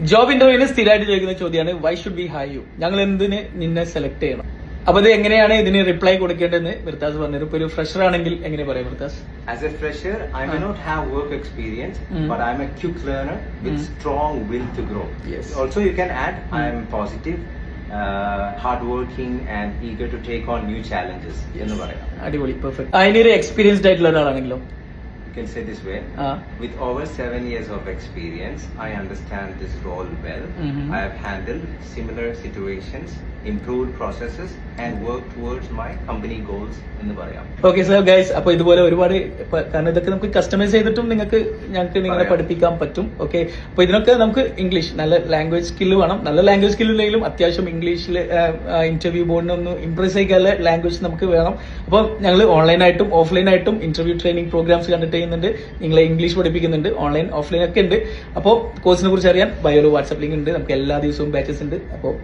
Job ഇന്റർവ്യൂവിന് സ്ഥിരമായിട്ട് ചോദിക്കുന്ന ചോദ്യമാണ് why should we hire you ഞങ്ങൾ എന്തിന് നിന്നെ സെലക്ട് ചെയ്യണം? അപ്പൊ ഇത് എങ്ങനെയാണ് ഇതിന് റിപ്ലൈ കൊടുക്കേണ്ടതെന്ന് വൃത്താസ് പറഞ്ഞു ഇപ്പൊ ഒരു ഫ്രഷർ ആണെങ്കിൽ എങ്ങനെ പറയാം വൃത്താസ്? As a fresher I may not have work experience but I am a a learner with strong will to grow grow. You Also, you can add, positive I am positive, eager to take on new challenges. എന്ന് പറയാം. അടിപൊളി perfect അതിനൊരു experienced ആയിട്ടുള്ള ഒരാളാണെങ്കിലോ? You can say this way. ആ With over seven years of experience, I understand this role well. Mhm. I have handled similar situations, improved processes and work towards my company goals എന്ന് പറയാം. Okay sir guys അപ്പൊ ഇതുപോലെ ഒരുപാട് കാരണം ഇതൊക്കെ നമുക്ക് customise ചെയ്തിട്ടും നിങ്ങൾക്ക് ഞങ്ങൾക്ക് നിങ്ങളെ പഠിപ്പിക്കാൻ പറ്റും. ഓക്കെ അപ്പൊ ഇതിനൊക്കെ നമുക്ക് ഇംഗ്ലീഷ് നല്ല ലാംഗ്വേജ് സ്കില്ല് വേണം. നല്ല ലാംഗ്വേജ് സ്കില്ല് ഇല്ലെങ്കിലും അത്യാവശ്യം ഇംഗ്ലീഷിൽ ഇന്റർവ്യൂ ബോർഡിനെ ഒന്ന് ഇംപ്രസ് ചെയ്യാനുള്ള ലാംഗ്വേജ് നമുക്ക് വേണം. അപ്പോൾ ഞങ്ങൾ ഓൺലൈനായിട്ടും ഓഫ്ലൈനായിട്ടും ഇന്റർവ്യൂ ട്രെയിനിങ് പ്രോഗ്രാംസ് കണ്ടക്ട് ചെയ്യുന്നുണ്ട്. നിങ്ങളെ ഇംഗ്ലീഷ് പഠിപ്പിക്കുന്നുണ്ട്. ഓൺലൈൻ ഓഫ്ലൈൻ ഒക്കെ ഉണ്ട്. അപ്പോൾ കോഴ്സിനെ കുറിച്ച് അറിയാൻ ബയോലോ വാട്സ്ആപ്പ് ലിങ്ക് ഉണ്ട്. നമുക്ക് എല്ലാ ദിവസവും ബാച്ചസ് ഉണ്ട്. അപ്പോൾ